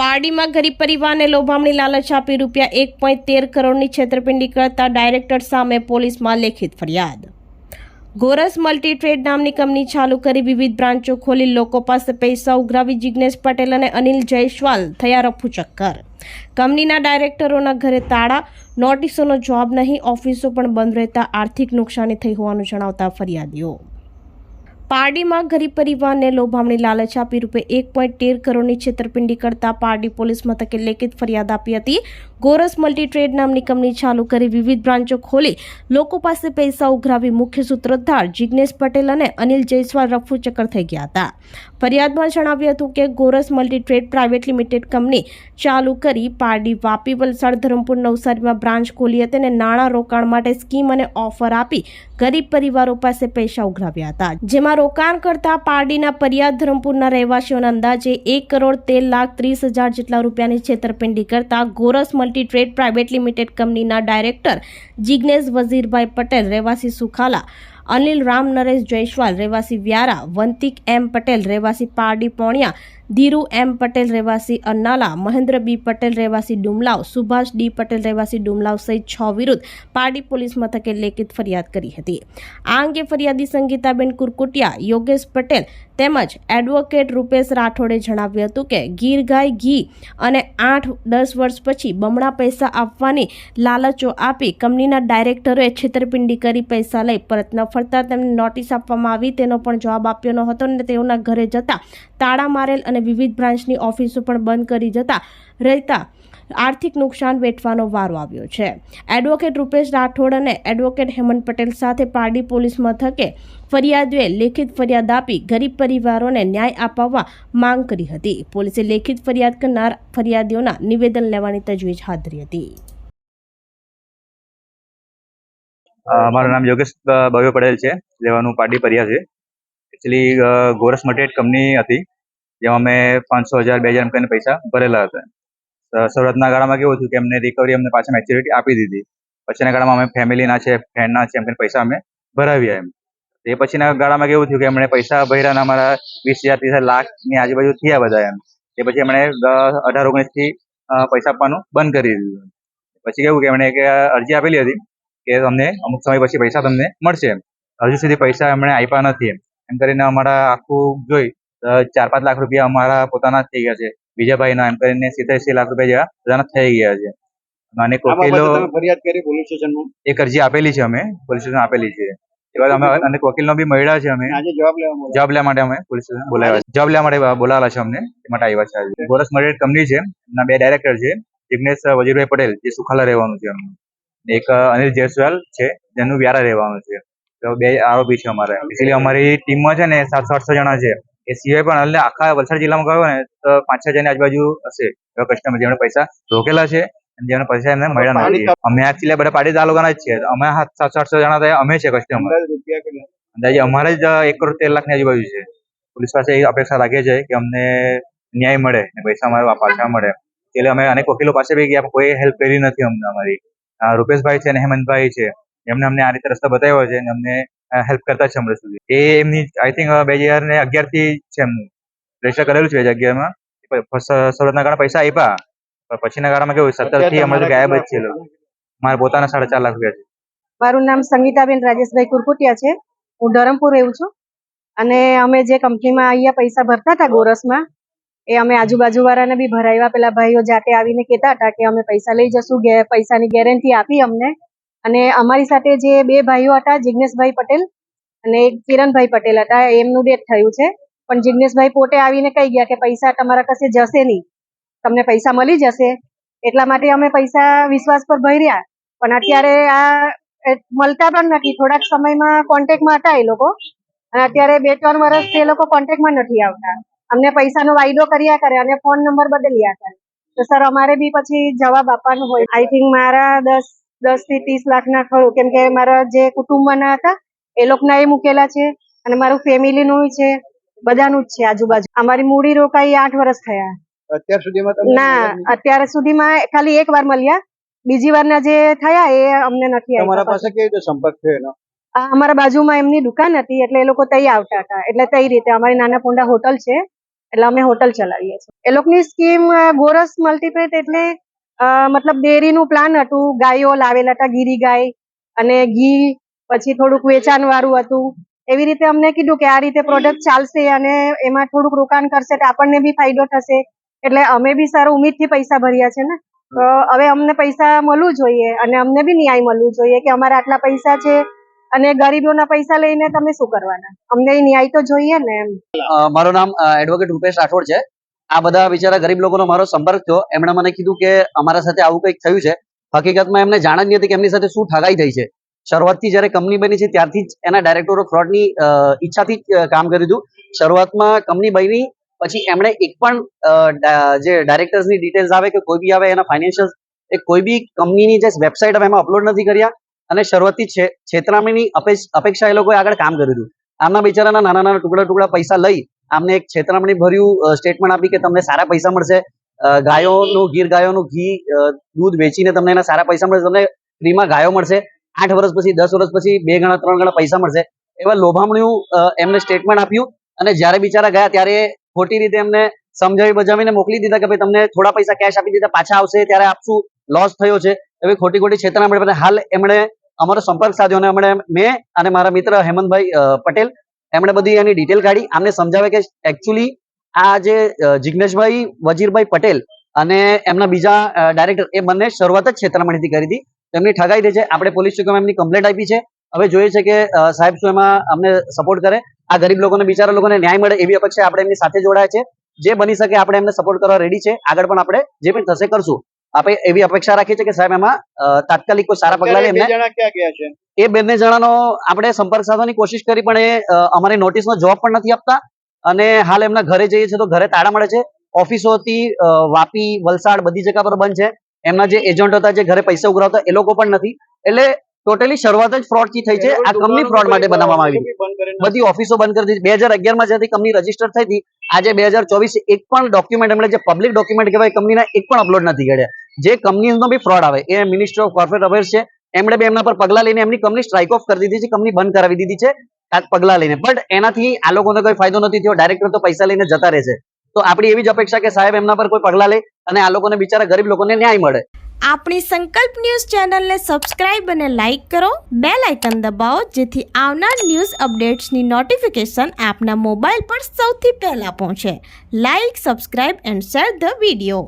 પારડીમાં ગરીબ પરિવારને લોભામણી લાલચ આપી રૂપિયા એક પોઈન્ટ તેર કરોડની છેતરપિંડી કરતા ડાયરેક્ટર સામે પોલીસમાં લેખિત ફરિયાદ. ગોરસ મલ્ટી ટ્રેડ નામની કંપની ચાલુ કરી વિવિધ બ્રાન્ચો ખોલી લોકો પાસે પૈસા ઉઘરાવી જિજ્ઞેશ પટેલ અને અનિલ જયસ્વાલ થયા રફુ ચક્કર. કંપનીના ડાયરેક્ટરોના ઘરે તાળા, નોટિસોનો જવાબ નહીં, ઓફિસો પણ બંધ રહેતા આર્થિક નુકસાની થઈ હોવાનું જણાવતા ફરિયાદીઓ. પારડીમાં ગરીબ પરિવારને લોભામણી લાલચ આપી રૂપે એક પોઈન્ટ તેર કરોડની છેતરપિંડી કરતા પારડી પોલીસ મથકે લેખિત ફરિયાદ આપી હતી. ગોરસ મલ્ટી ટ્રેડ નામની કંપની ચાલુ કરી વિવિધ બ્રાન્ચો ખોલી લોકો પાસે પૈસા ઉઘરાવી મુખ્ય સૂત્રધાર જિજ્ઞેશ પટેલ અને અનિલ જયસ્વાલ રફુ ચક્કર થઈ ગયા હતા. ફરિયાદમાં જણાવ્યું હતું કે Goras multi trade private limited company ચાલુ કરી પારડી વાપી વલસાડ ધરમપુર નવસારીમાં બ્રાન્ચ ખોલી હતી અને નાણાં રોકાણ માટે સ્કીમ અને ઓફર આપી ગરીબ પરિવારો પાસે પૈસા ઉઘરાવ્યા હતા, જેમાં રોકાણ કરતા પારડીના પરિયાદ ધરમપુરના રહેવાસીઓના અંદાજે એક કરોડ તેર લાખ ત્રીસ હજાર જેટલા રૂપિયાની છેતરપિંડી કરતા Goras multi trade private limited કંપનીના ડાયરેક્ટર જિજ્ઞેશ વઝીરભાઈ પટેલ, રહેવાસી સુખાલા, અનિલ રામ, નરેશ જયસ્વાલ, રહેવાસી વ્યારા, વંતિક એમ પટેલ, રહેવાસી પારડી પોણિયા ધીરુ એમ પટેલ રહેવાસી અન્નાલા, મહેન્દ્ર બી પટેલ રહેવાસી ડુમલાવ, સુભાષ ડી પટેલ રહેવાસી ડુમલાવ સહિત છ વિરુદ્ધ પારડી પોલીસ મથકે લેખિત ફરિયાદ કરી હતી. આ અંગે ફરિયાદી સંગીતાબેન કુરકુટિયા, યોગેશ પટેલ તેમજ એડવોકેટ રૂપેશ રાઠોડે જણાવ્યું હતું કે ગીર ગાય ઘી અને આઠ દસ વર્ષ પછી બમણા પૈસા આપવાની લાલચો આપી કંપનીના ડાયરેક્ટરોએ છેતરપિંડી કરી પૈસા લઈ પરત ન ફરતા તેમને નોટિસ આપવામાં આવી, તેનો પણ જવાબ આપ્યો ન હતો અને તેઓના ઘરે જતા તાળા મારેલ અને વિવિધ બ્રાન્ચની ઓફિસો પણ બંધ કરી જતા રહેતા આર્થિક નુકસાન વેઠવાનો વારો આવ્યો છે. એડવોકેટ રૂપેશ રાઠોડ અને એડવોકેટ હેમંત પટેલ સાથે પારડી પોલીસ મથકે ફરિયાદીએ લેખિત ફરિયાદ આપી ગરીબ પરિવારોને ન્યાય અપાવવા માંગ કરી હતી. પોલીસે લેખિત ફરિયાદ કરનાર ફરિયાદીઓના નિવેદન લેવાની તજવીજ હાથ ધરી હતી. મારું નામ યોગેશ ભવ્ય પટેલ છે. લેવાનું પાર્ટી પરિયા છે. એકચ્યુઅલી ગોરસ મટીરિયલ કંપની હતી, જેમાં મેં પાંચસો હજાર, બે હજાર એમ કરીને પૈસા ભરેલા હતા. શરૂઆતના ગાળામાં કેવું થયું કે એમને રિકવરી અમને પાછા મેચ્યોરિટી આપી દીધી. પછીના ગાળામાં અમે ફેમિલીના છે ફ્રેન્ડના છે એમ કરીને પૈસા અમે ભરાવ્યા એમ. એ પછીના ગાળામાં કેવું થયું કે એમણે પૈસા ભર્યા ને અમારા વીસ હજાર, ત્રીસ લાખની આજુબાજુ થયા બધા એમ. એ પછી એમણે અઢાર, ઓગણીસથી પૈસા આપવાનું બંધ કરી દીધું. પછી કેવું કે એમણે એક અરજી આપેલી હતી કે તમને અમુક સમય પછી પૈસા તમને મળશે એમ. હજુ સુધી પૈસા એમણે આપ્યા નથી એમ. એમ કરીને અમારા આખું જોઈ ચાર પાંચ લાખ રૂપિયા અમારા પોતાના થઈ ગયા છે. બીજા ભાઈના એમ કરીને સિત્તેર એંસી લાખ રૂપિયા જેવા બધાના થઈ ગયા છે. અને આ વકીલો ફરિયાદ કરી પોલીસ સ્ટેશનમાં? એક અરજી આપેલી છે અમે પોલીસ સ્ટેશન આપેલી છે. એ બાદ અમે અનેક વકીલનો બી મળ્યા છે અમે. જોબ જવાબ લેવા માટે અમે પોલીસ સ્ટેશન બોલાવ્યા છે. જવાબ લેવા માટે બોલાવેલા છે અમને એ માટે આવ્યા છે આજે. ગોરસ મટીરિયલ કંપની છે એમના બે ડાયરેક્ટર છે જિગ્નેશ વજીરભાઈ પટેલ જે સુખાલા રહેવાનું છે એમનું. એક અનિલ જયસ્વાલ છે જેનું વ્યારા રહેવાનું છે. બે આરોપી છે અમારે. એટલે અમારી ટીમમાં છે ને સાતસો આઠસો જણા છે. એ સિવાય પણ એટલે આખા વલસાડ જિલ્લામાં ગયો ને તો પાંચ છ જણની આજુબાજુ હશે. એવા કસ્ટમર જેમણે પૈસા રોકેલા છે જેમને પૈસા એમને મળ્યા નથી. અમે એકચ્યુઅલી બધા પાડી તાલુકાના જ છે. અમે સાત સાતસો આઠસો જણા થયા અમે છે કસ્ટમર અંદાજે અમારે જ એક કરોડ તેર લાખની આજુબાજુ છે. પોલીસ પાસે એ અપેક્ષા રાખીએ છીએ કે અમને ન્યાય મળે ને પૈસા અમારા પાછા મળે. એટલે અમે અનેક વકીલો પાસે બી ગયા કોઈ હેલ્પ કરી નથી અમને અમારી. રૂપેશભાઈ છે ને હેમંતભાઈ છે. એમને અમને આ રીતે રસ્તો બતાવ્યો છે અને અમને હેલ્પ કરતા છે હમણાં સુધી. એ એમની આઈ થિંક બે હજાર ને અગિયારથી છે એમનું. રજિસ્ટર કરેલું છે બે હજાર અગિયારમાં. શરૂઆતના કારણે પૈસા આપ્યા પછીના ગાળામાં કેવું, સત્તરથી અમારે ગાયબ જ છે મારા પોતાના સાડા ચાર લાખ રૂપિયા છે. મારું નામ સંગીતાબેન રાજેશભાઈ કુરકુટિયા છે. હું ધરમપુર રહું છું. અને અમે જે કંપનીમાં અહીંયા પૈસા ભરતા હતા ગોરસમાં, એ અમે આજુબાજુ વાળાને બી ભરાવ્યા પેલા ભાઈઓ જાતે આવીને કહેતા હતા કે અમે પૈસા લઈ જશું પૈસાની ગેરંટી આપી અમને. અને અમારી સાથે જે બે ભાઈઓ હતા, જિગ્નેશભાઈ પટેલ અને એક કિરણભાઈ પટેલ હતા, એમનું ડેથ થયું છે. પણ જિગ્નેશભાઈ પોતે આવીને કહી ગયા કે પૈસા તમારા કશે જશે નહીં. તમને પૈસા મળી જશે. એટલા માટે અમે પૈસા વિશ્વાસ પર ભર્યા. પણ અત્યારે આ મળતા પણ નથી. થોડાક સમયમાં કોન્ટેક્ટમાં હતા એ લોકો. અને અત્યારે બે ત્રણ વર્ષથી એ લોકો કોન્ટેક્ટમાં નથી આવતા. અમને પૈસાનો વાયદો કર્યા કરે અને ફોન નંબર બદલ્યા કરે. તો સર, અમારે બી પછી જવાબ આપવાનો હોય. આઈ થિંક મારા દસ દસથી ત્રીસ લાખના ખરું. કેમ કે મારા જે કુટુંબના હતા એ લોકોના એ મૂકેલા છે અને મારું ફેમિલીનું છે બધાનું જ છે આજુબાજુ. અમારી મૂડી રોકાઈ આઠ વર્ષ થયા. અત્યાર સુધીમાં ના અત્યાર સુધીમાં ખાલી એક વાર મળ્યા. બીજી વારના જે થયા એ અમને નથી તમારા પાસે કેવી રીતે સંપર્ક થયો એનો? આ અમારા બાજુમાં એમની દુકાન હતી એટલે એ લોકો તઈ આવતા હતા. એટલે તઈ રીતે અમારી નાના પોંડા હોટલ છે એટલે અમે હોટલ ચલાવીએ છીએ. એ લોકોની સ્કીમ ગોરસ મલ્ટીપેટ એટલે મતલબ ડેરીનું પ્લાન હતું. ગાયો લાવેલા હતા, ગીરી ગાય અને ઘી, પછી થોડુંક વેચાણ વાળું હતું. એવી રીતે અમને કીધું કે આ રીતે પ્રોડક્ટ ચાલશે અને એમાં થોડુંક રોકાણ કરશે તો આપણને બી ફાયદો થશે. એટલે અમે બી સારું ઉમેદથી પૈસા ભર્યા છે ને. તો હવે અમને પૈસા મળવું જોઈએ અને અમને બી ન્યાય મળવું જોઈએ કે અમારા આટલા પૈસા છે અને ગરીબોના પૈસા લઈને તમે શું કરવાના? અમને ન્યાય તો જોઈએ ને એમ. મારું નામ એડવોકેટ રૂપેશ રાઠોડ છે. આ બધા બિચારા ગરીબ લોકોનો મારો સંપર્ક થયો. એમણે મને કીધું કે અમારા સાથે આવું કંઈક થયું છે. હકીકતમાં એમને જાણ જ નહીં હતી કે એમની સાથે શું ઠગાઈ થઈ છે. શરૂઆતથી જ્યારે કંપની બની છે ત્યારથી જ એના ડાયરેક્ટર ફ્રોડની ઈચ્છાથી જ કામ કર્યું હતું. શરૂઆતમાં કંપની બની, પછી એમણે એક પણ જે ડાયરેક્ટર્સની ડિટેલ્સ આવે કે કોઈ બી આવે એના ફાઇનાન્શિયલ એ કોઈ બી કંપનીની જે વેબસાઇટ એમાં અપલોડ નથી કર્યા. અને શરૂઆતથી છેતરામણીની અપેક્ષા એ લોકોએ આગળ કામ કર્યું હતું. આમના બિચારાના નાના નાના ટુકડા ટુકડા પૈસા લઈ આમને એક છેતરામણી ભર્યું સ્ટેટમેન્ટ આપી કે તમને સારા પૈસા મળશે. ગાયોનું ગીર, ગાયોનું ઘી દૂધ વેચીને તમને એના સારા પૈસા મળશે, તમને ફ્રીમાં ગાયો મળશે. આઠ વર્ષ પછી, દસ વર્ષ પછી બે ગણા, ત્રણ ગણા પૈસા મળશે. એવા લોભામણ્યું એમને સ્ટેટમેન્ટ આપ્યું અને જ્યારે બિચારા ગયા ત્યારે ખોટી રીતે એમને સમજાવી બજાવીને મોકલી દીધા કે ભાઈ તમને થોડા પૈસા કેશ આપી દીધા, પાછા આવશે ત્યારે આપશું લોસ થયો છે. એવી ખોટી ખોટી છેતરામણી. હાલ એમણે અમારો સંપર્ક સાધ્યો અને એમણે મેં અને મારા મિત્ર હેમંતભાઈ પટેલ એમણે બધી એની ડિટેલ કાઢી. આમને સમજાવે કે એકચ્યુઅલી આ જે જિજ્ઞેશભાઈ વજીરભાઈ પટેલ અને એમના બીજા ડાયરેક્ટર એ બંને શરૂઆત જ છેતરામણીથી કરી હતી. એમની ઠગાઈ દે છે. આપણે પોલીસ ચોકીમાં એમની કમ્પ્લેન્ટ આપી છે. હવે જોઈએ છે કે સાહેબ શું એમાં અમને સપોર્ટ કરે? આ ગરીબ લોકોને, બિચારા લોકોને ન્યાય મળે એવી અપેક્ષા આપણે એમની સાથે જોડાયા છે. જે બની શકે આપણે એમને સપોર્ટ કરવા રેડી છે. આગળ પણ આપણે જે પણ થશે કરશું. આપણે એવી અપેક્ષા રાખીએ છીએ કે સાહેબ એમાં તાત્કાલિક કોઈ સારા પગલા લે અત્યારે એમને બે જણા ક્યાં ગયા છે? એ બંને જણાનો આપણે સંપર્ક સાધવાની કોશિશ કરી પણ એ અમારી નોટિસનો જવાબ પણ નથી આપતા. અને હાલ એમના ઘરે જઈએ છીએ તો ઘરે તાળા મળે છે. ઓફિસો હતી વાપી વલસાડ બધી જગ્યા પર બંધ છે. એમના જે એજન્ટ હતા જે ઘરે પૈસા ઉઘરાવતા એ લોકો પણ નથી. એટલે ટોટલી શરૂઆત જ ફ્રોડથી થઈ છે. આ કંપની ફ્રોડ માટે બનાવવામાં આવી. બધી ઓફિસો બંધ કરી દીધી. બે હજાર અગિયારમાં જ્યાંથી કંપની રજિસ્ટર થઈ હતી આજે બે હજાર ચોવીસ એક પણ ડોક્યુમેન્ટ એમણે જે પબ્લિક ડોક્યુમેન્ટ કહેવાય કંપનીના એક પણ અપલોડ નથી કર્યા જે કંપનીનો બી ફ્રોડ આવે. એ મિનિસ્ટર ઓફ કોર્પોરેટ અફેર્સ છે. એમણે બી એમના પર પગલા લઈને એમની કંપની સ્ટ્રાઇક ઓફ કરી દીધી છે. કંપની બંધ કરાવી દીધી છે. આ પગલા લઈને. બટ એનાથી આ લોકોને કોઈ ફાયદો નથી થયો. ડાયરેક્ટર તો પૈસા લઈને જતા રહે છે. તો આપણી એવી જ અપેક્ષા કે સાહેબ એમના પર કોઈ પગલા લે અને આ લોકોને બિચારા ગરીબ લોકોને ન્યાય મળે. આપણી સંકલ્પ ન્યૂઝ ચેનલને સબસ્ક્રાઇબ અને લાઇક કરો. બે લાઇકન દબાવો જેથી આવનાર ન્યૂઝ અપડેટ્સની નોટિફિકેશન આપના મોબાઈલ પર સૌથી પહેલાં પહોંચે. Like subscribe and share the video